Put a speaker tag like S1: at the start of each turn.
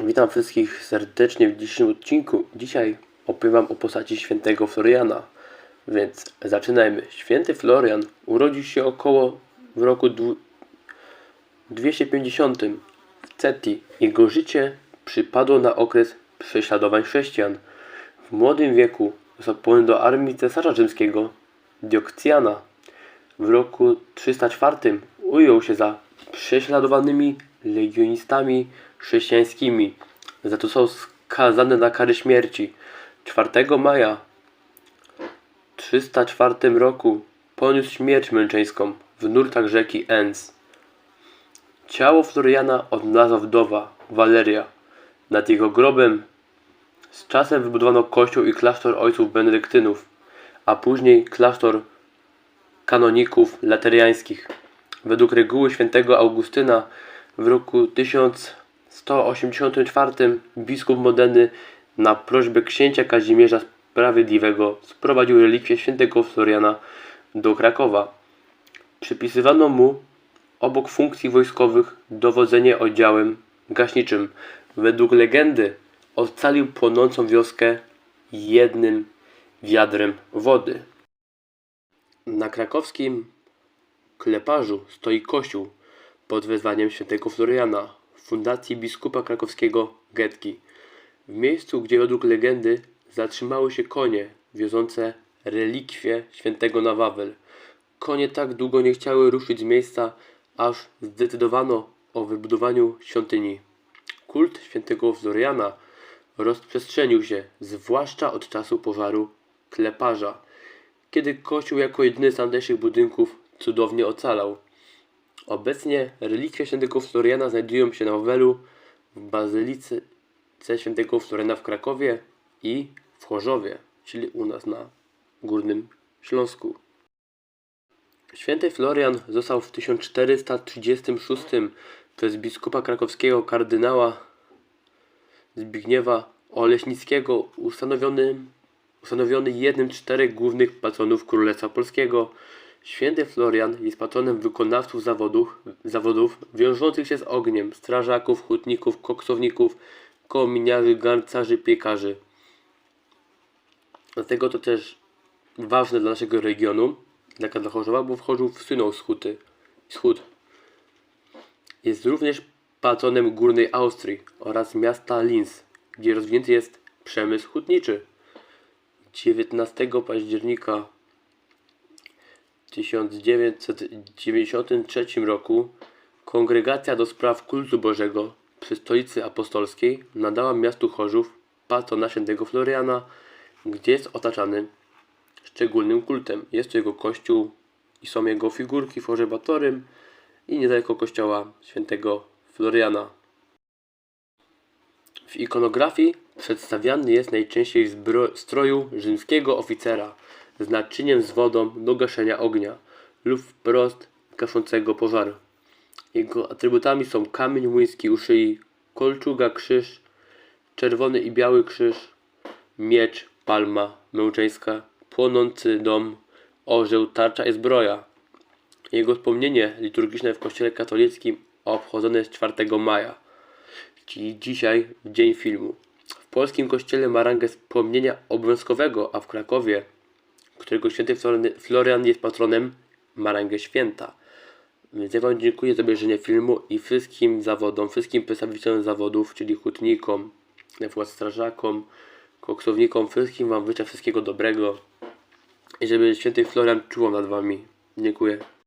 S1: Witam wszystkich serdecznie w dzisiejszym odcinku. Dzisiaj opowiem o postaci świętego Floriana. Więc zaczynajmy. Święty Florian urodził się około w roku dwu- 250 w Ceti. Jego życie przypadło na okres prześladowań chrześcijan. W młodym wieku powołany do armii cesarza rzymskiego Diokcjana. W roku 304 ujął się za prześladowanymi legionistami chrześcijańskimi. Za to są skazany na karę śmierci. 4 maja 304 roku poniósł śmierć męczeńską w nurtach rzeki Enns. Ciało Floriana odnalazła wdowa Waleria. Nad jego grobem z czasem wybudowano kościół i klasztor ojców benedyktynów, a później klasztor kanoników lateriańskich. Według reguły świętego Augustyna w roku 1184 biskup Modeny na prośbę księcia Kazimierza Sprawiedliwego sprowadził relikwie świętego Floriana do Krakowa. Przypisywano mu obok funkcji wojskowych dowodzenie oddziałem gaśniczym. Według legendy ocalił płonącą wioskę jednym wiadrem wody. Na krakowskim Kleparzu stoi kościół pod wezwaniem świętego Floriana w fundacji biskupa krakowskiego Getki. W miejscu, gdzie według legendy zatrzymały się konie wiozące relikwie świętego na Wawel. Konie tak długo nie chciały ruszyć z miejsca, aż zdecydowano o wybudowaniu świątyni. Kult świętego Floriana rozprzestrzenił się, zwłaszcza od czasu pożaru Kleparza, kiedy kościół jako jedyny z tamtejszych budynków cudownie ocalał. Obecnie relikwie świętego Floriana znajdują się na Wawelu, w Bazylice świętego Floriana w Krakowie i w Chorzowie, czyli u nas na Górnym Śląsku. Święty Florian został w 1436 przez biskupa krakowskiego kardynała Zbigniewa Oleśnickiego ustanowiony, ustanowiony jednym z czterech głównych patronów Królestwa Polskiego. Święty Florian jest patronem wykonawców zawodów, zawodów wiążących się z ogniem, strażaków, hutników, koksowników, kominiarzy, garncarzy, piekarzy. Dlatego to też ważne dla naszego regionu, dla dla Chorzowa, bo w Chorzów wsynął z huty, z hut. Jest również patronem Górnej Austrii oraz miasta Linz, gdzie rozwinięty jest przemysł hutniczy. 19 października 1993 roku Kongregacja do Spraw Kultu Bożego przy Stolicy Apostolskiej nadała miastu Chorzów patrona świętego Floriana, gdzie jest otaczany szczególnym kultem. Jest to jego kościół i są jego figurki w orzebatorym i niedaleko kościoła świętego Floriana. W ikonografii przedstawiany jest najczęściej w stroju rzymskiego oficera z naczyniem z wodą do gaszenia ognia lub wprost gaszącego pożar. Jego atrybutami są kamień młyński u szyi, kolczuga, krzyż, czerwony i biały krzyż, miecz, palma męczeńska, płonący dom, orzeł, tarcza i zbroja. Jego wspomnienie liturgiczne w kościele katolickim obchodzone jest 4 maja, czyli dzisiaj w dzień filmu. W polskim kościele ma rangę wspomnienia obowiązkowego, a w Krakowie, którego święty Florian- jest patronem, ma rangę święta. Więc ja Wam dziękuję za obejrzenie filmu i wszystkim zawodom, wszystkim przedstawicielom zawodów, czyli hutnikom, na przykład strażakom, koksownikom, wszystkim Wam życzę wszystkiego dobrego i żeby święty Florian czuwał nad Wami. Dziękuję.